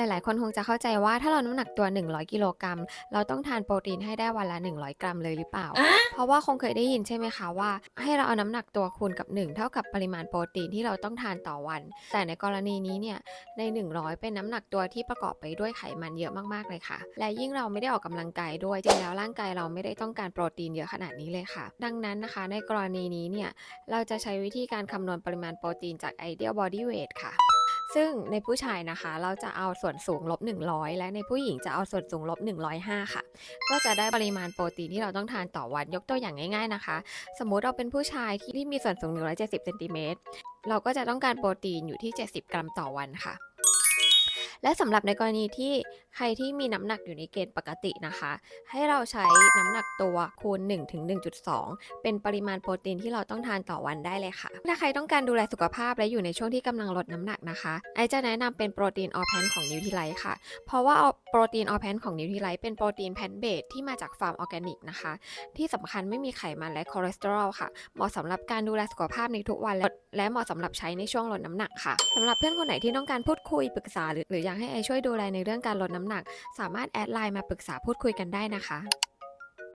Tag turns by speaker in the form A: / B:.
A: หลาย ๆ คนคงจะเข้าใจว่าถ้าเราน้ำหนักตัว 100 กิโลกรัม เราต้องทานโปรตีนให้ได้วันละ 100 กรัมเลยหรือเปล่า เพราะว่าคงเคยได้ยินใช่ไหมคะว่า ให้เราเอาน้ำหนักตัวคูณกับ 1 เท่ากับปริมาณโปรตีนที่เราต้องทานต่อวัน แต่ในกรณีนี้เนี่ยใน 100 เป็นน้ำหนักตัวที่ประกอบไปด้วยไขมันเยอะมาก ๆ เลยค่ะ และยิ่งเราไม่ได้ออกกำลังกายด้วยจริงแล้วร่างกายเราไม่ได้ต้องการโปรตีนเยอะขนาดนี้เลยค่ะ ดังนั้นนะคะในกรณีนี้เนี่ยเราจะใช้วิธีการคำนวณปริมาณโปรตีนจาก Ideal Body Weight ค่ะ ซึ่งในผู้ชายนะคะ เราจะเอาส่วนสูงลบ 100 และในผู้หญิงจะเอาส่วนสูงลบ 105 ค่ะ ก็จะได้ปริมาณโปรตีนที่เราต้องทานต่อวันยกตัวอย่างง่ายๆนะคะ สมมุติเราเป็นผู้ชายที่มีส่วนสูง 170 เซนติเมตรเราก็จะต้องการโปรตีนอยู่ที่ 70 กรัมต่อวันค่ะ และสำหรับในกรณีที่ใครที่มีน้ำหนักอยู่ในเกณฑ์ปกตินะคะ ให้เราใช้น้ำหนักตัวคูณ1ถึง1.2 เป็นปริมาณโปรตีนที่เราต้องทานต่อวันได้เลยค่ะ ถ้าใครต้องการดูแลสุขภาพและอยู่ในช่วงที่กำลังลดน้ำหนักนะคะ ไอจะแนะนำเป็นโปรตีนออแพนของนิวท i ไลค่ะ เพราะว่าโปรตีนออแพนของนิวท i ไลเป็นโปรตีนแพนเบสที่มาจากฟาร์มออร์แกนิกนะคะ ที่สำคัญไม่มีไขมันและคอเลสเตอรอลค่ะ เหมาะสำหรับการดูแลสุขภาพในทุกวันและและเหมาะสำหรับใช้ในช่วงลดน้ำหนักค่ะสำหรับเพื่อนคนไหนที่ต้องการพูดคุยปรึกษาหรือหรืออยากให้ไอช่วยดูแลในเรื่องการลดน้ำหนัก สามารถแอดไลน์มาปรึกษาพูดคุยกันได้นะคะ